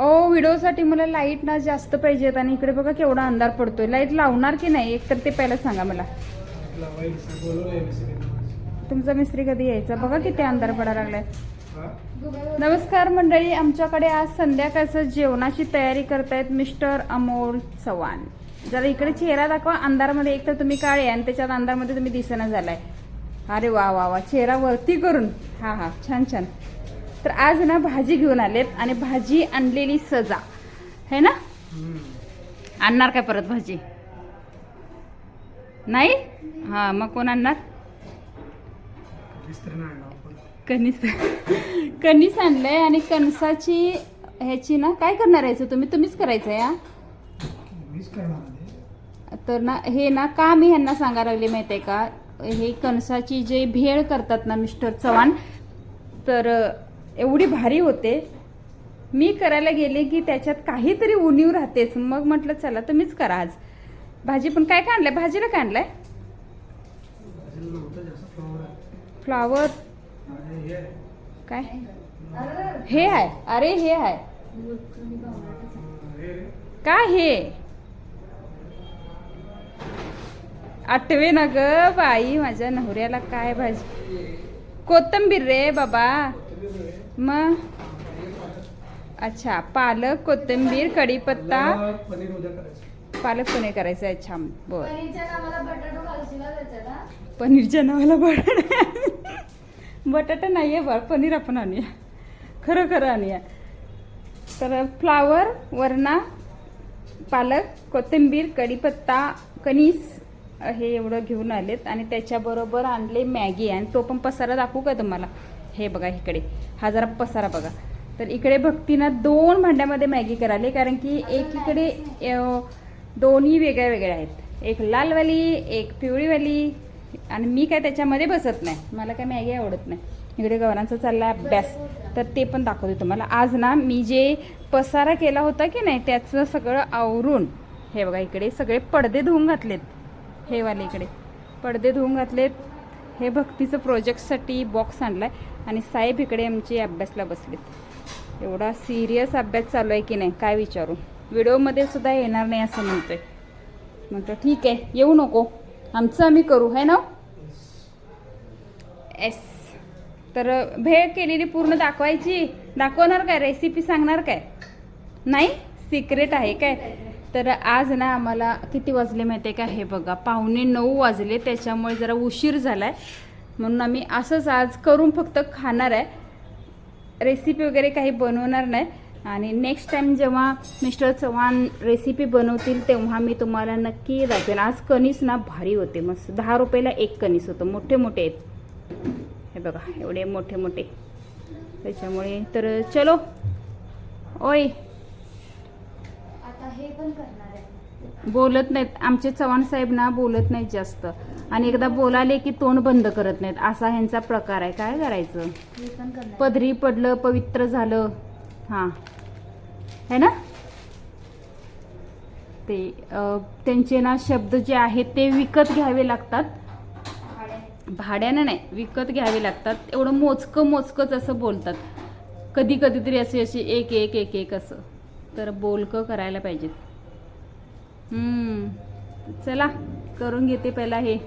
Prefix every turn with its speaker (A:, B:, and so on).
A: ओ व्हिडिओसाठी मला लाइट ना जास्त पाहिजेत आणि इकडे बघा केवढा अंधार पडतोय. लाइट लावणार की नाही? एक तर ते पहिलं सांगा मला. तुमचा मिस्त्री कधी यायचा? बघा किती अंधार पडायला लागलाय. नमस्कार मंडळी आमच्याकडे आज संध्याकाळचं जेवणाची तयारी करतायत मिस्टर अमोल चव्हाण. जरा इकडे चेहरा दाखवा. अंधारमध्ये एक तर तुम्ही काळे आणि त्याच्यात अंधारमध्ये तुम्ही दिसेना झालाय. अरे वा वा वा. चेहरा वरती करून. हा हा. छान छान. तर आज ना भाजी घेऊन आलेत आणि भाजी आणलेली सजा. है ना? आणणार काय परत भाजी? नाही? हा मग कोण आणणार? कणीस कणीस आणलंय आणि कणसाची ह्याची ना काय करणार आहे तुम्ही तुम्हीच करायचं या तर ना हे ना का मी ह्यांना सांगायला लागले माहिती आहे का? हे कणसाची जे भेळ करतात ना मिस्टर चव्हाण तर एवढी भारी होते. मी करायला गेले की त्याच्यात काहीतरी उणीव राहतेच. मग म्हटलं चला तुम्हीच करा आज. भाजी पण काय काय आणलंय? भाजीला काय आणलंय? फ्लॉवर. काय? हे आहे. अरे हे आहे. काय हे? आठवे ना ग बाई माझ्या नवऱ्याला काय भाजी? कोथंबीर रे बाबा. मग अच्छा पालक कोथिंबीर कढीपत्ता. पालक पनीर करायचं आहे. अच्छा बर.
B: पनीरच्या नावाला बटाटो घालशीला त्याच्यात?
A: पनीरच्या नावाला बटाटा. बटाटा नाही आहे बरं पनीर आपण आणूया. खरं खरं आणूया. तर फ्लावर वरणा पालक कोथिंबीर कढीपत्ता कणीस हे एवढं घेऊन आलेत. आणि त्याच्याबरोबर आणले मॅगी. आणि तो पण पसारा दाखवू का तुम्हाला? हे बघा इकडे. हा जरा पसारा बघा. तर इकडे भक्तीनं दोन भांड्यामध्ये मॅगी करायली कारण की एक इकडे दोन्ही वेगळ्या वेगळ्या आहेत. एक लालवाली एक पिवळीवाली आणि मी काय त्याच्यामध्ये बसत नाही. मला काय मॅगी आवडत नाही. इकडे गवरांचा चालला अभ्यास. तर ते पण दाखवते तुम्हाला. आज ना मी जे पसारा केला होता की नाही त्याचं सगळं आवरून हे बघा इकडे सगळे पडदे धुवून घातलेत. हे वाले इकडे. पडदे धुवून घातलेत. हे भक्तीचं प्रोजेक्टसाठी बॉक्स आणला आहे आणि साहेब इकडे आमचे अभ्यासला बसलेत. एवढा सिरियस अभ्यास चालू आहे की नाही काय विचारू? व्हिडिओमध्ये सुद्धा येणार नाही असं म्हणतोय. म्हणतो ठीक आहे येऊ नको. आमचं आम्ही करू है ना? एस तर भेळ केलेली पूर्ण दाखवायची? दाखवणार काय? रेसिपी सांगणार काय? नाही? सिक्रेट आहे काय? तर आज ना आम्हाला किती वाजले माहिती आहे का? हे बघा पाहुणे नऊ वाजले. त्याच्यामुळे जरा उशीर झालाय. म्हणून आम्ही असंच आज करून फक्त खाणार आहे. रेसिपी वगैरे काही बनवणार नाही. आणि नेक्स्ट टाइम जेव्हा मिस्टर चव्हाण रेसिपी बनवतील तेव्हा मी तुम्हाला नक्की दाखवेन. आज कणीस ना भारी होते. मस्त. दहा रुपयाला एक कणीस होतं. मोठे मोठे आहेत. हे बघा एवढे मोठे मोठे. त्याच्यामुळे तर चलो. ओय.
B: हे पण करणार आहे.
A: बोलत नाहीत. आमचे चव्हाण साहेब ना बोलत नाहीत जास्त. आणि एकदा बोलाले की तोंड बंद करत नाहीत. असा ह्यांचा प्रकार आहे. काय करायचं?
B: पण करणार
A: पदरी पडलं पवित्र झालं. हां. है ना? ते अं, त्यांचे ना शब्द जे आहेत ते विकत घ्यावे लागतात. भाड्यानं नाही. विकत घ्यावे लागतात. एवढं मोजकं मोजकंच असं बोलतात. कधी कधीतरी असे असे एक एक एक एक असं. तर बोलकं करायला पाहिजेत. चला करून घेते पहिला हे.